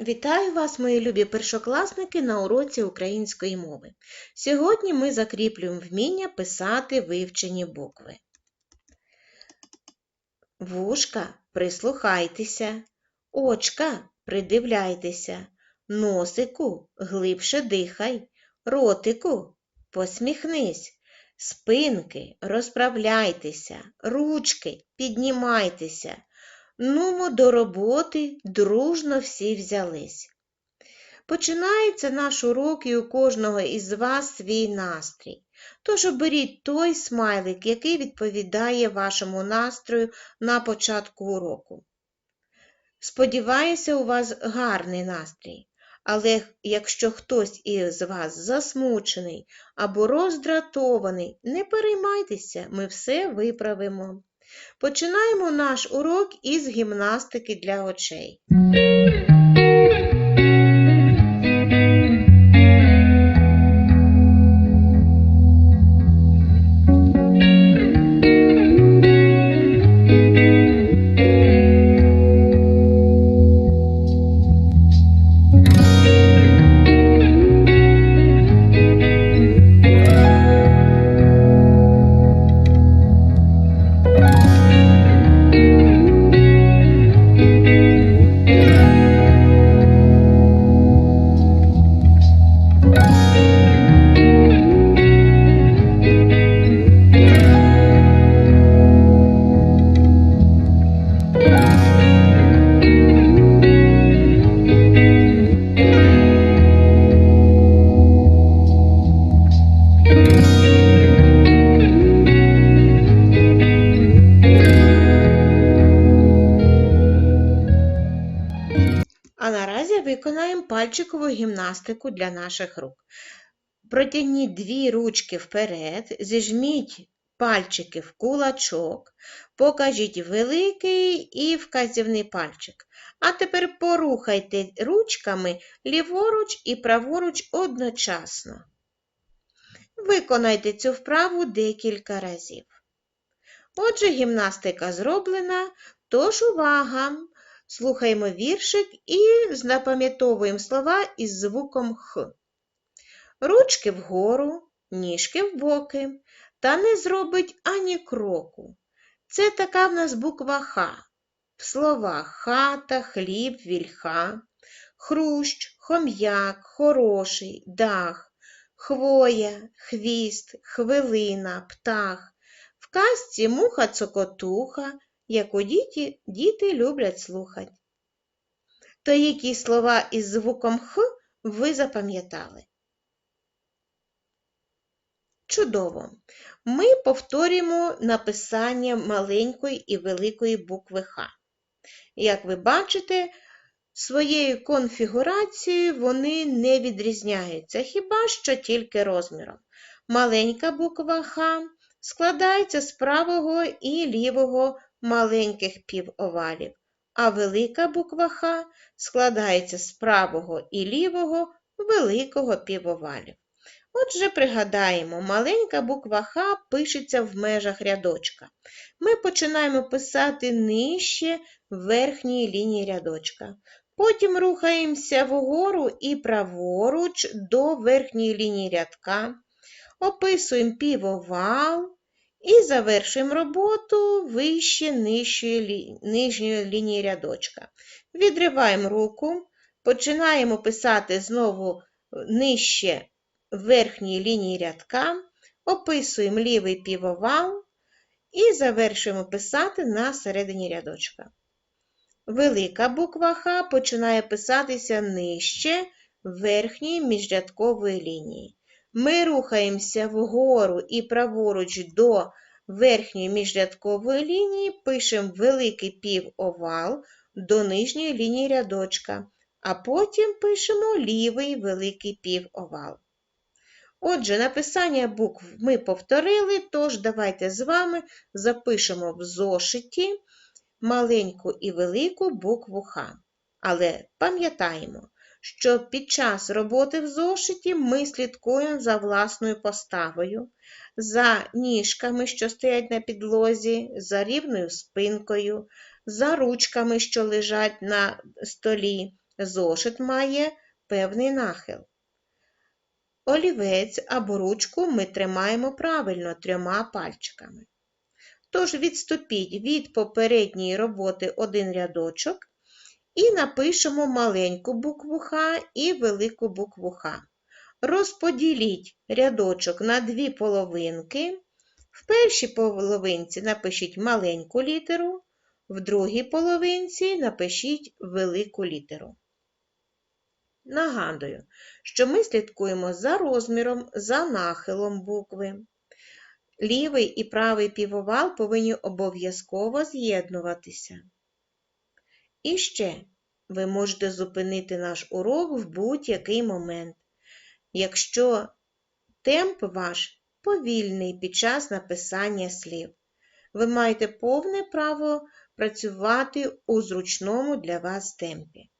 Вітаю вас, мої любі першокласники, на уроці української мови. Сьогодні ми закріплюємо вміння писати вивчені букви. Вушка, прислухайтеся, очка, придивляйтеся, носику, глибше дихай, ротику, посміхнись, спинки, розправляйтеся, ручки, піднімайтеся. Нумо до роботи, дружно всі взялись. Починається наш урок і у кожного із вас свій настрій. Тож оберіть той смайлик, який відповідає вашому настрою на початку уроку. Сподіваюся, у вас гарний настрій. Але якщо хтось із вас засмучений або роздратований, не переймайтеся, ми все виправимо. Починаємо наш урок із гімнастики для очей. Пальчикову гімнастику для наших рук. Протягніть дві ручки вперед, зіжміть пальчики в кулачок, покажіть великий і вказівний пальчик. А тепер порухайте ручками ліворуч і праворуч одночасно. Виконайте цю вправу декілька разів. Отже, гімнастика зроблена, тож увага! Слухаємо віршик і запам'ятовуємо слова із звуком Х. Ручки вгору, ніжки в боки, та не зробить ані кроку. Це така в нас буква Х. В словах хата, хліб, вільха, хрущ, хом'як, хороший, дах, хвоя, хвіст, хвилина, птах. В казці муха цокотуха, яку діти, діти люблять слухати. То які слова із звуком Х ви запам'ятали? Чудово! Ми повторюємо написання маленької і великої букви Х. Як ви бачите, своєю конфігурацією вони не відрізняються, хіба що тільки розміром. Маленька буква Х складається з правого і лівого маленьких півовалів, а велика буква Х складається з правого і лівого великого півовалів. Отже, пригадаємо, маленька буква Х пишеться в межах рядочка. Ми починаємо писати нижче верхньої лінії рядочка. Потім рухаємося вгору і праворуч до верхньої лінії рядка, описуємо півовал і завершуємо роботу вище нижньої, нижньої лінії рядочка. Відриваємо руку, починаємо писати знову нижче верхньої лінії рядка, описуємо лівий півовал і завершуємо писати на середині рядочка. Велика буква Х починає писатися нижче верхньої міжрядкової лінії. Ми рухаємося вгору і праворуч до верхньої міжрядкової лінії, пишемо великий півовал до нижньої лінії рядочка, а потім пишемо лівий великий півовал. Отже, написання букв ми повторили, тож давайте з вами запишемо в зошиті маленьку і велику букву Х. Але пам'ятаємо, що під час роботи в зошиті ми слідкуємо за власною поставою, за ніжками, що стоять на підлозі, за рівною спинкою, за ручками, що лежать на столі, Зошит має певний нахил. Олівець або ручку ми тримаємо правильно трьома пальчиками. Тож відступіть від попередньої роботи один рядочок і напишемо маленьку букву Х і велику букву Х. Розподіліть рядочок на дві половинки. В першій половинці напишіть маленьку літеру, в другій половинці напишіть велику літеру. Нагадую, що ми слідкуємо за розміром, за нахилом букви. Лівий і правий півовал повинні обов'язково з'єднуватися. І ще ви можете зупинити наш урок в будь-який момент, якщо темп ваш повільний під час написання слів. Ви маєте повне право працювати у зручному для вас темпі.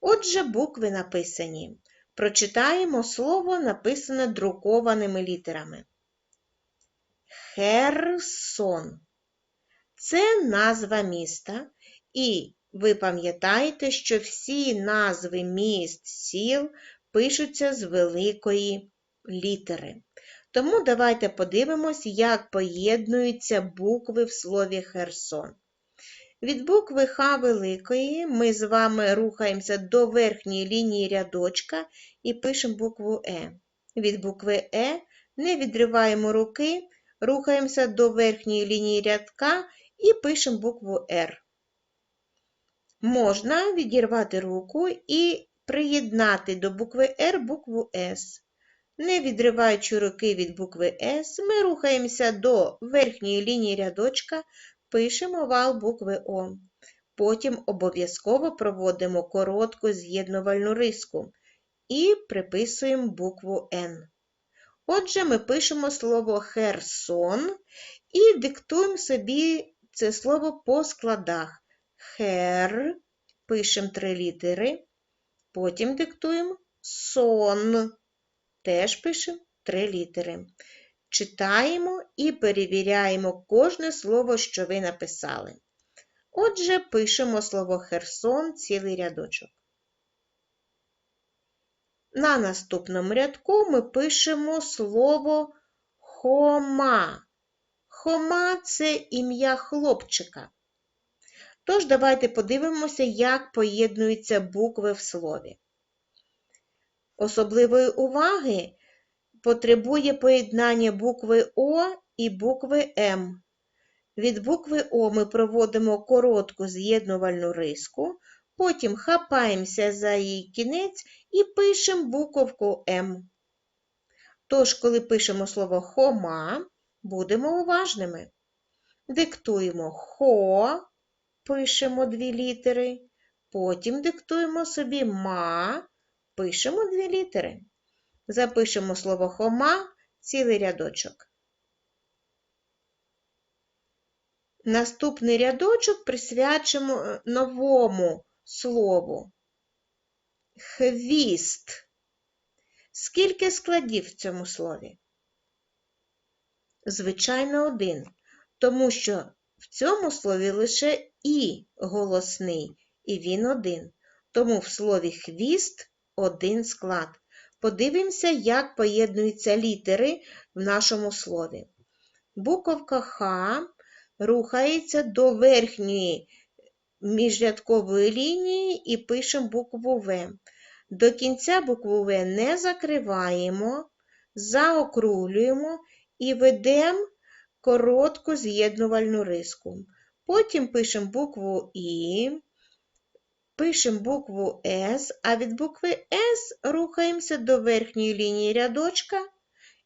Отже, букви написані. Прочитаємо слово, написане друкованими літерами. Херсон. Це назва міста, і ви пам'ятаєте, що всі назви міст, сіл пишуться з великої літери. Тому давайте подивимось, як поєднуються букви в слові Херсон. Від букви Х великої ми з вами рухаємося до верхньої лінії рядочка і пишемо букву Е. Від букви Е не відриваємо руки, рухаємося до верхньої лінії рядка і пишемо букву Р. Можна відірвати руку і приєднати до букви Р букву С. Не відриваючи руки від букви С, ми рухаємося до верхньої лінії рядочка, пишемо вал букви О. Потім обов'язково проводимо коротку з'єднувальну риску і приписуємо букву Н. Отже, ми пишемо слово Херсон і диктуємо собі це слово по складах. Хер, пишемо три літери, потім диктуємо сон. Теж пишемо три літери. Читаємо і перевіряємо кожне слово, що ви написали. Отже, пишемо слово Херсон цілий рядочок. На наступному рядку ми пишемо слово Хома. Хома це ім'я хлопчика. Тож, давайте подивимося, як поєднуються букви в слові. Особливої уваги потребує поєднання букви О і букви М. Від букви О ми проводимо коротку з'єднувальну риску, потім хапаємося за її кінець і пишемо буковку М. Тож, коли пишемо слово хома, будемо уважними. Диктуємо хо, пишемо дві літери, потім диктуємо собі ма, пишемо дві літери. Запишемо слово хома цілий рядочок. Наступний рядочок присвячимо е, новому слову. Хвіст. Скільки складів в цьому слові? Звичайно, один, тому що в цьому слові лише і голосний, і він один. Тому в слові хвіст один склад. Подивимося, як поєднуються літери в нашому слові. Буковка Х рухається до верхньої міжрядкової лінії і пишемо букву В. До кінця букву В не закриваємо, заокруглюємо і ведемо коротку з'єднувальну риску. Потім пишемо букву І, пишемо букву С, а від букви С рухаємося до верхньої лінії рядочка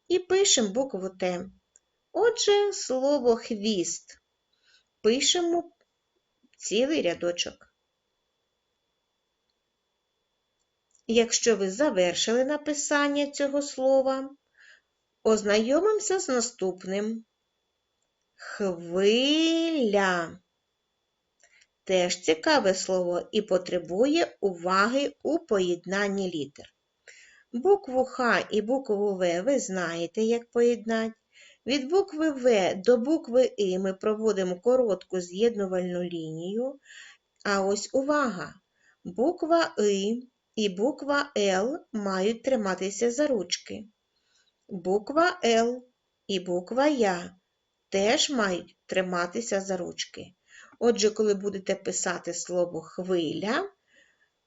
і пишемо букву Т. Отже, слово хвіст пишемо цілий рядочок. Якщо ви завершили написання цього слова, ознайомимося з наступним. Хвиля. Теж цікаве слово і потребує уваги у поєднанні літер. Букву Х і букву В ви знаєте, як поєднати. Від букви В до букви І ми проводимо коротку з'єднувальну лінію. А ось увага! буква И і буква Л мають триматися за ручки. Буква Л і буква Я теж мають триматися за ручки. Отже, коли будете писати слово хвиля,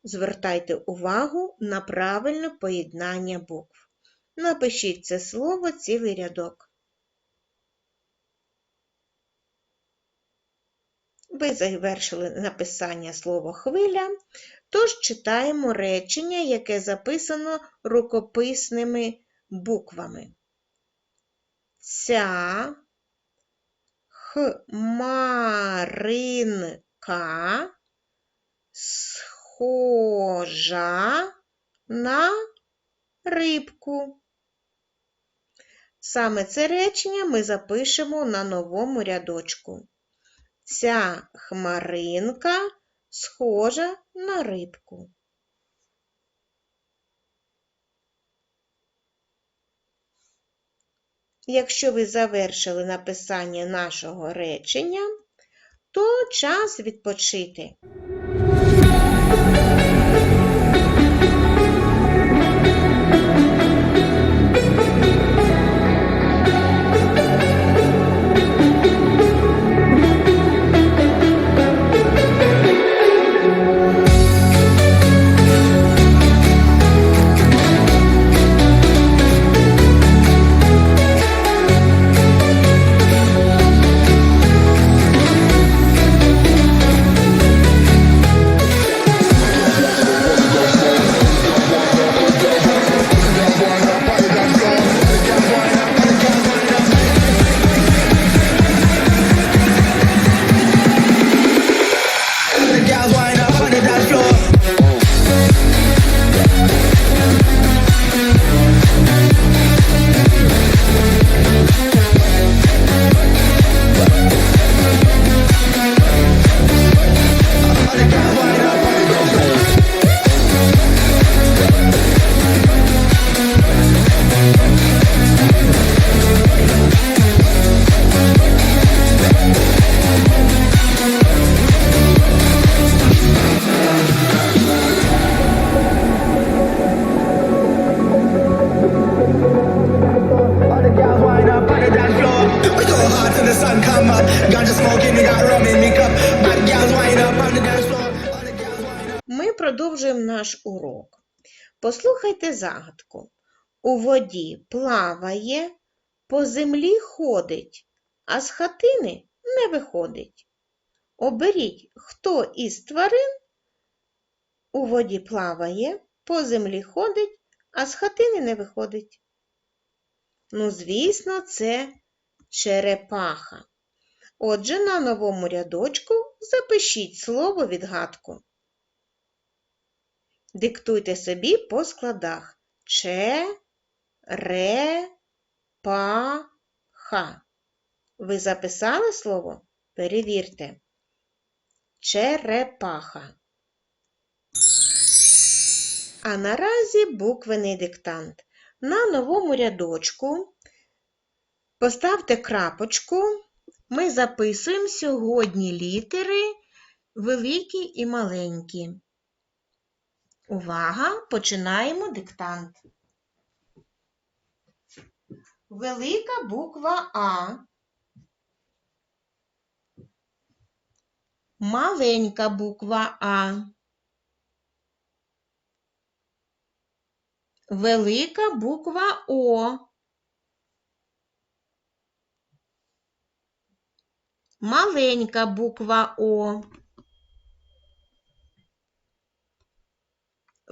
звертайте увагу на правильне поєднання букв. Напишіть це слово цілий рядок. Ви завершили написання слова хвиля, тож читаємо речення, яке записано рукописними буквами. Ця хмаринка схожа на рибку. Саме це речення ми запишемо на новому рядочку. Ця хмаринка схожа на рибку. Якщо ви завершили написання нашого речення, то час відпочити. Наш урок. Послухайте загадку. У воді плаває, по землі ходить, а з хатини не виходить. Оберіть, хто із тварин у воді плаває, по землі ходить, а з хатини не виходить. Ну, звісно, це черепаха. Отже, на новому рядочку запишіть слово відгадку. Диктуйте собі по складах че, ре, па, ха. Ви записали слово? Перевірте. Черепаха. А наразі буквений диктант. На новому рядочку поставте крапочку. Ми записуємо сьогодні літери великі і маленькі. Увага! Починаємо диктант. Велика буква А. Маленька буква А. Велика буква О. Маленька буква О.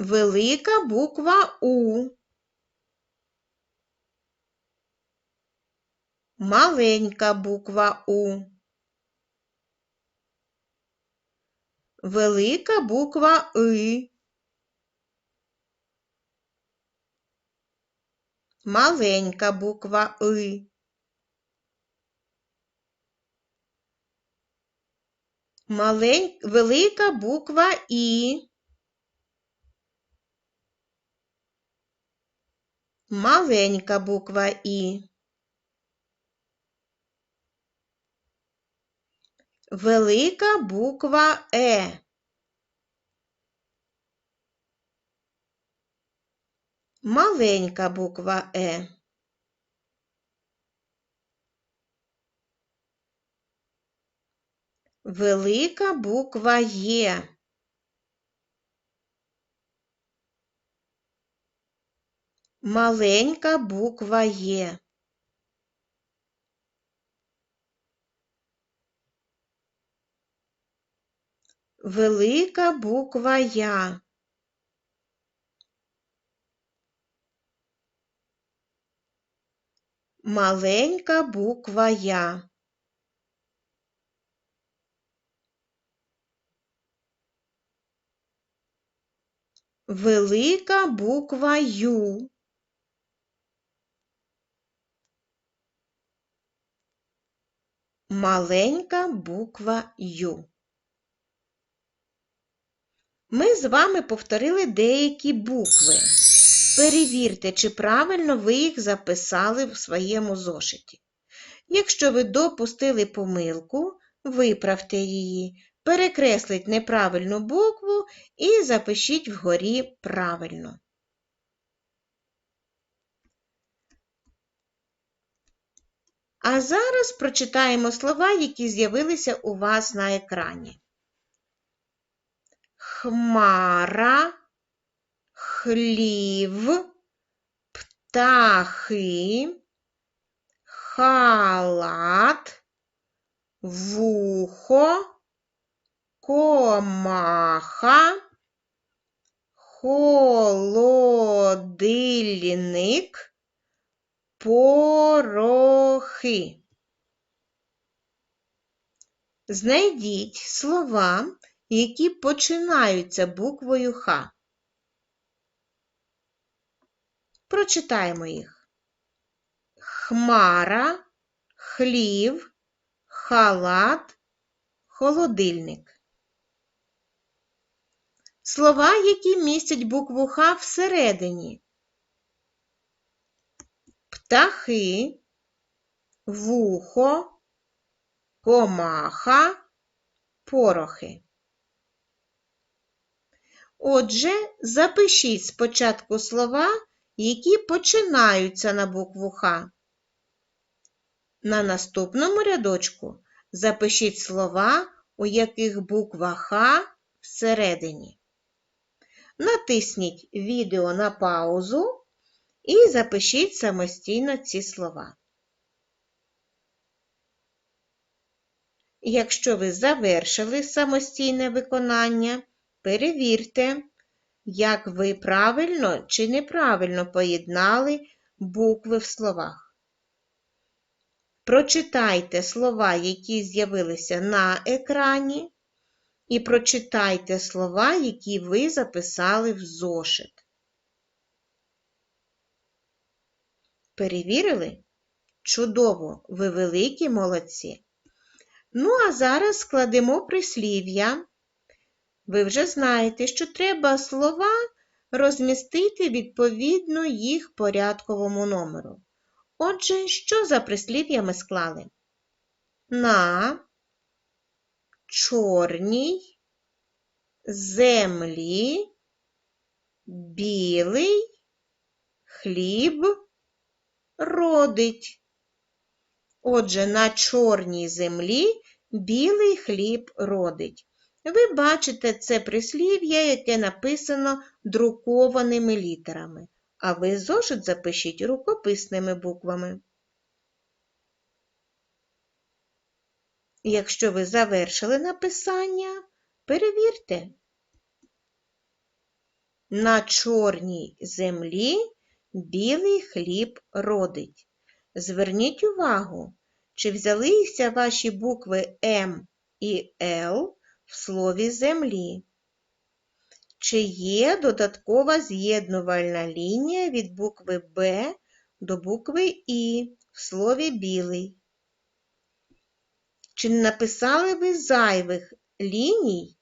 Велика буква У. Маленька буква У. Велика буква И. Маленька буква И. Малень... Велика буква І. маленька буква І, велика буква Е. Маленька буква Е. Велика буква Є. Маленька буква Є. Велика буква Я. Маленька буква Я. Велика буква Ю. Маленька буква Ю. Ми з вами повторили деякі букви. Перевірте, чи правильно ви їх записали в своєму зошиті. Якщо ви допустили помилку, виправте її, перекресліть неправильну букву і запишіть вгорі правильно. А зараз прочитаємо слова, які з'явилися у вас на екрані. Хмара, хлів, птахи, халат, вухо, комаха, холодильник, порохи. Знайдіть слова, які починаються буквою Х. Прочитаємо їх. Хмара, хлів, халат, холодильник. Слова, які містять букву Х всередині. Птахи, вухо, комаха, порохи. Отже, запишіть спочатку слова, які починаються на букву Х. На наступному рядочку запишіть слова, у яких буква Х всередині. Натисніть відео на паузу і запишіть самостійно ці слова. Якщо ви завершили самостійне виконання, перевірте, як ви правильно чи неправильно поєднали букви в словах. Прочитайте слова, які з'явилися на екрані, і прочитайте слова, які ви записали в зошит. Перевірили? Чудово, ви великі молодці. Ну, а зараз складемо прислів'я. Ви вже знаєте, що треба слова розмістити відповідно їх порядковому номеру. Отже, що за прислів'я ми склали? На чорній землі білий хліб родить. Отже, на чорній землі білий хліб родить. Ви бачите це прислів'я, яке написано друкованими літерами, а ви зошит запишіть рукописними буквами. Якщо ви завершили написання, перевірте. На чорній землі білий хліб родить. Зверніть увагу, чи взялися ваші букви М і Л в слові землі. Чи є додаткова з'єднувальна лінія від букви Б до букви І в слові білий? Чи не написали ви зайвих ліній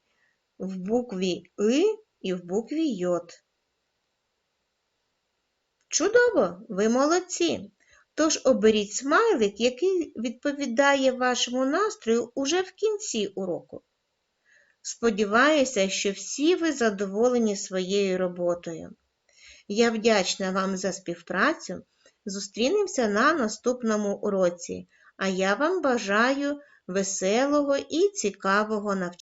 в букві И і в букві Й? Чудово, ви молодці! Тож оберіть смайлик, який відповідає вашому настрою уже в кінці уроку. Сподіваюся, що всі ви задоволені своєю роботою. Я вдячна вам за співпрацю. Зустрінемося на наступному уроці. А я вам бажаю веселого і цікавого навчання.